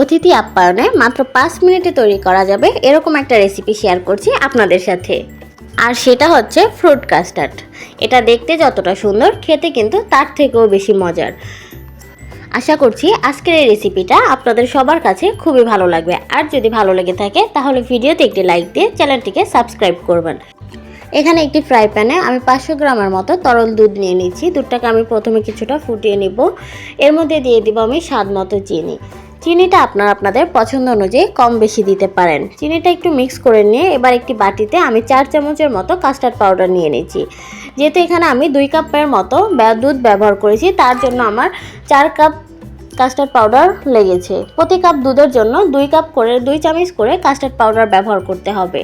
অতিথি আপ্যায়নে মাত্র পাঁচ মিনিটে তৈরি করা যাবে এরকম একটা রেসিপি শেয়ার করছি আপনাদের সাথে। আর সেটা হচ্ছে ফ্রুট কাস্টার্ড এটা দেখতে যতটা সুন্দর, খেতে কিন্তু তার থেকেও বেশি মজার। আশা করছি আজকের এই রেসিপিটা আপনাদের সবার কাছে খুবই ভালো লাগবে। আর যদি ভালো লেগে থাকে, তাহলে ভিডিওতে একটি লাইক দিয়ে চ্যানেলটিকে সাবস্ক্রাইব করবেন। এখানে একটি ফ্রাই প্যানে আমি পাঁচশো গ্রামের মতো তরল দুধ নিয়ে নিচ্ছি। দুধটাকে আমি প্রথমে কিছুটা ফুটিয়ে নিব। এর মধ্যে দিয়ে দিব আমি স্বাদ মতো চিনি। চিনিটা আপনারা আপনাদের পছন্দ অনুযায়ী কম বেশি দিতে পারেন। চিনিটা একটু মিক্স করে নিয়ে এবার একটি বাটিতে আমি চার চামচের মতো কাস্টার্ড পাউডার নিয়ে নিয়েছি যেহেতু এখানে আমি দুই কাপের মতো দুধ ব্যবহার করেছি, তার জন্য আমার চার কাপ কাস্টার্ড পাউডার লেগেছে। প্রতি কাপ দুধের জন্য দুই কাপ করে, দুই চামচ করে কাস্টার্ড পাউডার ব্যবহার করতে হবে।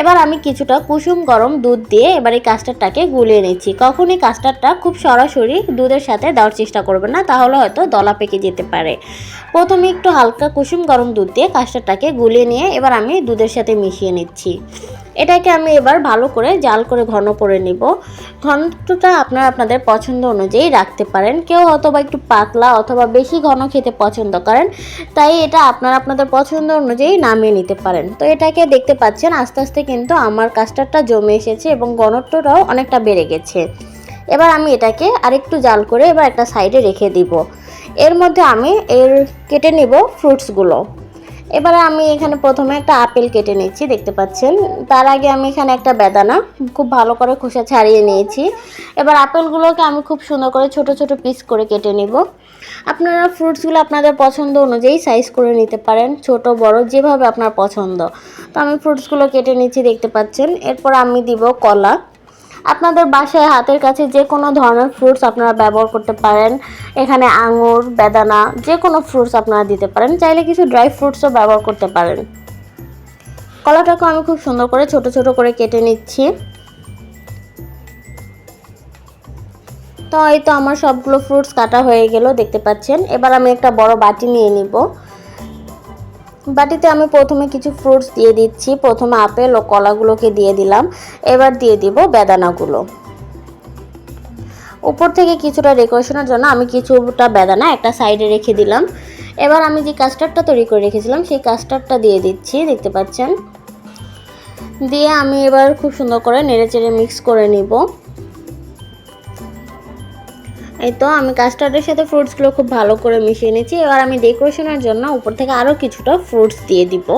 এবার আমি কিছুটা কুসুম গরম দুধ দিয়ে এবার এই কাস্টার্ডটাকে গুলিয়ে নিচ্ছি। কখনই কাস্টার্ডটা খুব সরাসরি দুধের সাথে দেওয়ার চেষ্টা করবেন না, তাহলে হয়তো দলা পেকে যেতে পারে। প্রথমে একটু হালকা কুসুম গরম দুধ দিয়ে কাস্টার্ডটাকে গুলিয়ে নিয়ে এবার আমি দুধের সাথে মিশিয়ে নিচ্ছি। এটাকে আমি এবার ভালো করে জাল করে ঘন করে নিব। ঘনত্বটা আপনারা আপনাদের পছন্দ অনুযায়ী রাখতে পারেন। কেউ অথবা একটু পাতলা অথবা বেশি ঘন খেতে পছন্দ করেন, তাই এটা আপনারা আপনাদের পছন্দ অনুযায়ী নামিয়ে নিতে পারেন। তো এটাকে দেখতে পাচ্ছেন, আস্তে আস্তে কিন্তু আমার কাস্টারটা জমে এসেছে এবং ঘনত্বটাও অনেকটা বেড়ে গেছে। এবার আমি এটাকে আরেকটু জাল করে এবার একটা সাইডে রেখে দিব। এর মধ্যে আমি এর কেটে নিব ফ্রুটসগুলো। এবারে আমি এখানে প্রথমে একটা আপেল কেটে নিচ্ছি, দেখতে পাচ্ছেন। তার আগে আমি এখানে একটা বেদানা খুব ভালো করে খোসা ছাড়িয়ে নিয়েছি। এবার আপেলগুলোকে আমি খুব সুন্দর করে ছোট ছোট পিস করে কেটে নিব। আপনারা ফ্রুটসগুলো আপনাদের পছন্দ অনুযায়ী সাইজ করে নিতে পারেন, ছোট, বড়, যেভাবে আপনার পছন্দ। তো আমি ফ্রুটসগুলো কেটে নিচ্ছি, দেখতে পাচ্ছেন। এরপর আমি দিব কলা। আপনাদের বাসায় হাতের কাছে যে কোনো ধরনের ফ্রুটস আপনারা ব্যবহার করতে পারেন। এখানে আঙুর, বেদানা, যে কোনো ফ্রুটস আপনারা দিতে পারেন। চাইলে কিছু ড্রাই ফ্রুটসও ব্যবহার করতে পারেন। কলাটাকে আমি খুব সুন্দর করে ছোট ছোট করে কেটে নিচ্ছি। তো এই তো আমার সবগুলো ফ্রুটস কাটা হয়ে গেল, দেখতে পাচ্ছেন। এবার আমি একটা বড় বাটি নিয়ে নিব। বাটিতে আমি প্রথমে কিছু ফ্রুটস দিয়ে দিচ্ছি। প্রথমে আপেল ও কলাগুলোকে দিয়ে দিলাম। এবার দিয়ে দিব বেদানাগুলো। উপর থেকে কিছুটা ডেকোরেশনের জন্য আমি কিছুটা বেদানা একটা সাইডে রেখে দিলাম। এবার আমি যে কাস্টার্ডটা তৈরি করে রেখেছিলাম, সেই কাস্টার্ডটা দিয়ে দিচ্ছি, দেখতে পাচ্ছেন? দিয়ে আমি এবার খুব সুন্দর করে নেড়ে চেড়ে মিক্স করে নিব। এই তো, আমি কাস্টার্ডের সাথে ফ্রুটসগুলো খুব ভালো করে মিশিয়ে নিয়েছি। এবার আমি ডেকোরেশনের জন্য উপর থেকে আরও কিছুটা ফ্রুটস দিয়ে দিব।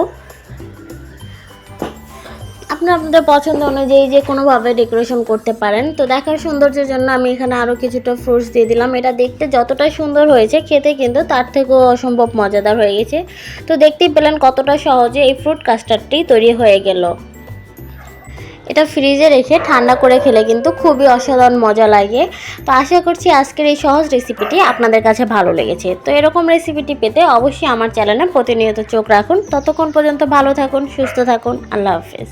আপনার আপনাদের পছন্দ অনুযায়ী যে কোনোভাবে ডেকোরেশন করতে পারেন। তো দেখার সৌন্দর্যের জন্য আমি এখানে আরও কিছুটা ফ্রুটস দিয়ে দিলাম। এটা দেখতে যতটা সুন্দর হয়েছে, খেতে কিন্তু তার থেকেও অসম্ভব মজাদার হয়ে গেছে। তো দেখতেই পেলেন কতটা সহজে এই ফ্রুট কাস্টার্ডটি তৈরি হয়ে গেল। এটা ফ্রিজে রেখে ঠান্ডা করে খেলে কিন্তু খুবই অসাধারণ মজা লাগে। তো আশা করছি আজকের এই সহজ রেসিপিটি আপনাদের কাছে ভালো লেগেছে। তো এরকম রেসিপিটি পেতে অবশ্যই আমার চ্যানেলে প্রতিনিয়ত চোখ রাখুন। ততক্ষণ পর্যন্ত ভালো থাকুন, সুস্থ থাকুন। আল্লাহ হাফেজ।